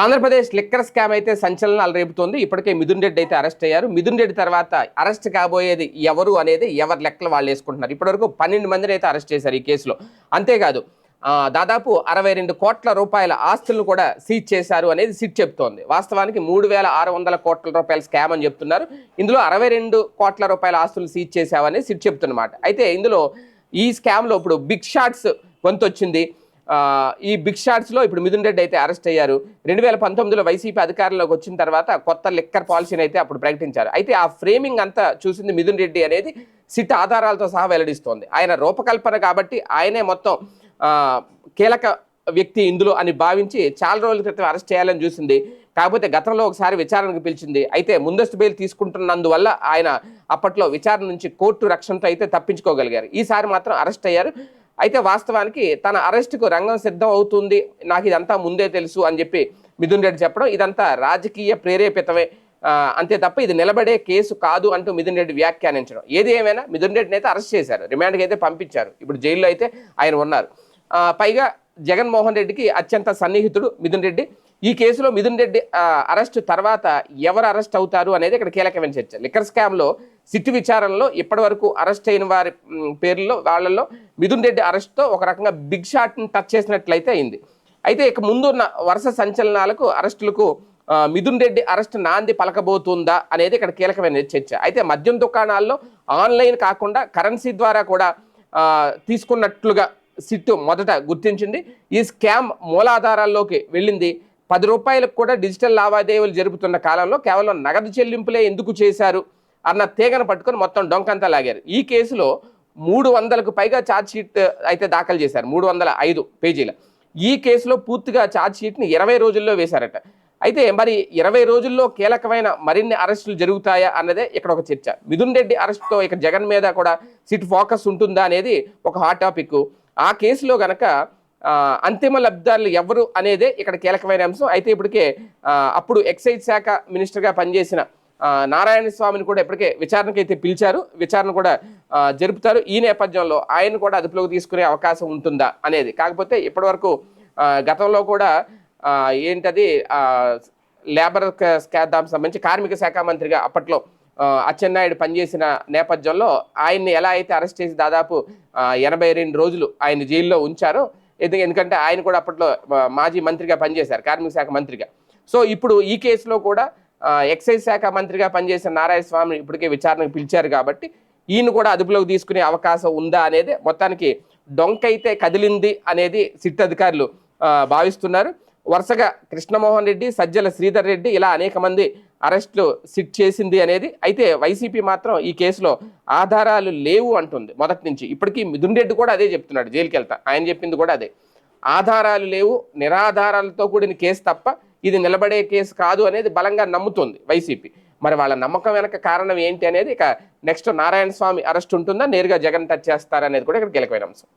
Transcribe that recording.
Andhra Pradesh liquor scam అయితే సంచలనాలు రేపుతోంది ఇప్పటికే మిథున్ రెడ్డి అయితే అరెస్ట్ అయ్యారు. మిథున్ రెడ్డి తర్వాత అరెస్ట్ కాబోయేది ఎవరు అనేది ఎవరి లెక్కలు వాళ్ళు వేసుకుంటున్నారు. ఇప్పటివరకు పన్నెండు మందిని అయితే అరెస్ట్ చేశారు ఈ కేసులో. అంతేకాదు దాదాపు అరవై రెండు కోట్ల రూపాయల ఆస్తులను కూడా సీజ్ చేశారు అనేది సిట్ చెప్తోంది వాస్తవానికి మూడు వేల ఆరు వందల కోట్ల రూపాయల స్కామ్ అని చెప్తున్నారు. ఇందులో అరవై రెండు కోట్ల రూపాయల ఆస్తులు సీజ్ చేశామని సిట్ చెప్తున్నమాట అయితే ఇందులో ఈ స్కామ్లో ఇప్పుడు బిగ్ షాట్స్ కొంత వచ్చింది ఈ బిగ్ షాట్స్లో ఇప్పుడు మిథున్ రెడ్డి అయితే అరెస్ట్ అయ్యారు. రెండు వేల పంతొమ్మిదిలో వైసీపీ అధికారంలోకి వచ్చిన తర్వాత కొత్త లిక్కర్ పాలసీని అయితే అప్పుడు ప్రకటించారు. అయితే ఆ ఫ్రేమింగ్ అంతా చూసింది మిథున్ రెడ్డి అనేది సిట్ ఆధారాలతో సహా వెల్లడిస్తోంది. ఆయన రూపకల్పన కాబట్టి ఆయనే మొత్తం కీలక వ్యక్తి ఇందులో అని భావించి చాలా రోజుల క్రితం అరెస్ట్ చేయాలని చూసింది. కాకపోతే గతంలో ఒకసారి విచారణకు పిలిచింది. అయితే ముందస్తు బెయిల్ తీసుకుంటున్నందువల్ల ఆయన అప్పట్లో విచారణ నుంచి కోర్టు రక్షణతో అయితే తప్పించుకోగలిగారు. ఈసారి మాత్రం అరెస్ట్ అయ్యారు. అయితే వాస్తవానికి తన అరెస్టుకు రంగం సిద్ధం అవుతుంది. నాకు ఇదంతా ముందే తెలుసు అని చెప్పి మిథున్ రెడ్డి చెప్పడం ఇదంతా రాజకీయ ప్రేరేపితమే. అంతే తప్ప ఇది నిలబడే కేసు కాదు అంటూ మిథున్ రెడ్డి వ్యాఖ్యానించడం. ఏది ఏమైనా మిథున్ రెడ్డిని అయితే అరెస్ట్ చేశారు. రిమాండ్కి అయితే పంపించారు. ఇప్పుడు జైల్లో అయితే ఆయన ఉన్నారు. పైగా జగన్మోహన్ రెడ్డికి అత్యంత సన్నిహితుడు మిథున్ రెడ్డి. ఈ కేసులో మిథున్ రెడ్డి అరెస్ట్ తర్వాత ఎవరు అరెస్ట్ అవుతారు అనేది ఇక్కడ కీలకమైన చర్చ. లిక్కర్ స్కామ్లో సిట్టు విచారణలో ఇప్పటివరకు అరెస్ట్ అయిన వారి పేర్లలో వాళ్ళల్లో మిథున్ రెడ్డి అరెస్ట్తో ఒక రకంగా బిగ్ షాట్ని టచ్ చేసినట్లయితే అయింది. అయితే ఇక ముందున్న వరుస సంచలనాలకు అరెస్టులకు మిథున్ రెడ్డి అరెస్ట్ నాంది పలకబోతుందా అనేది ఇక్కడ కీలకమైన చర్చ. అయితే మద్యం దుకాణాల్లో ఆన్లైన్ కాకుండా కరెన్సీ ద్వారా కూడా తీసుకున్నట్లుగా సిట్టు మొదట గుర్తించింది. ఈ స్కామ్ మూలాధారాల్లోకి వెళ్ళింది. పది రూపాయలకు కూడా డిజిటల్ లావాదేవీలు జరుపుతున్న కాలంలో కేవలం నగదు చెల్లింపులే ఎందుకు చేశారు అన్న తీగను పట్టుకొని మొత్తం డొంకంతా లాగారు. ఈ కేసులో మూడు వందలకు పైగా ఛార్జ్ షీట్ అయితే దాఖలు చేశారు. మూడు వందల ఐదు పేజీల. ఈ కేసులో పూర్తిగా ఛార్జ్ షీట్ని ఇరవై రోజుల్లో వేశారట. అయితే మరి ఇరవై రోజుల్లో కీలకమైన మరిన్ని అరెస్టులు జరుగుతాయా అన్నదే ఇక్కడ ఒక చర్చ. మిథున్ రెడ్డి అరెస్ట్తో ఇక జగన్ మీద కూడా సిట్ ఫోకస్ ఉంటుందా అనేది ఒక హాట్ టాపిక్. ఆ కేసులో గనక అంతిమ లబ్ధారులు ఎవరు అనేదే ఇక్కడ కీలకమైన అంశం. అయితే ఇప్పటికే అప్పుడు ఎక్సైజ్ శాఖ మినిస్టర్గా పనిచేసిన నారాయణ స్వామిని కూడా ఇప్పటికే విచారణకు అయితే పిలిచారు. విచారణ కూడా జరుపుతారు. ఈ నేపథ్యంలో ఆయన కూడా అదుపులోకి తీసుకునే అవకాశం ఉంటుందా అనేది. కాకపోతే ఇప్పటివరకు గతంలో కూడా ఏంటది లేబర్ క- దానికి సంబంధించి కార్మిక శాఖ మంత్రిగా అప్పట్లో అచ్చెన్నాయుడు పనిచేసిన నేపథ్యంలో ఆయన్ని ఎలా అయితే అరెస్ట్ చేసి దాదాపు ఎనభై రెండు రోజులు ఆయన జైల్లో ఉంచారో ఎందుకంటే ఆయన కూడా అప్పట్లో మాజీ మంత్రిగా పనిచేశారు కార్మిక శాఖ మంత్రిగా. సో ఇప్పుడు ఈ కేసులో కూడా ఎక్సైజ్ శాఖ మంత్రిగా పనిచేసిన నారాయణ స్వామి ఇప్పటికే విచారణకు పిలిచారు కాబట్టి ఈయన కూడా అదుపులోకి తీసుకునే అవకాశం ఉందా అనేది మొత్తానికి డొంకైతే కదిలింది అనేది సిట్ అధికారులు భావిస్తున్నారు. వరుసగా కృష్ణమోహన్ రెడ్డి సజ్జల శ్రీధర్ రెడ్డి ఇలా అనేక మంది అరెస్ట్లు సిట్ చేసింది అనేది అయితే వైసీపీ మాత్రం ఈ కేసులో ఆధారాలు లేవు అంటుంది. మొదటి నుంచి ఇప్పటికీ మిథున్ రెడ్డి కూడా అదే చెప్తున్నాడు జైలుకి వెళ్తా ఆయన చెప్పింది కూడా అదే. ఆధారాలు లేవు నిరాధారాలతో కూడిన కేసు తప్ప ఇది నిలబడే కేసు కాదు అనేది బలంగా నమ్ముతుంది వైసీపీ. మరి వాళ్ళ నమ్మకం వెనక కారణం ఏంటి అనేది ఇక నెక్స్ట్ నారాయణ స్వామి అరెస్ట్ ఉంటుందా? నేరుగా జగన్ టచ్ చేస్తారనేది కూడా ఇక్కడ కీలకమైన అంశం.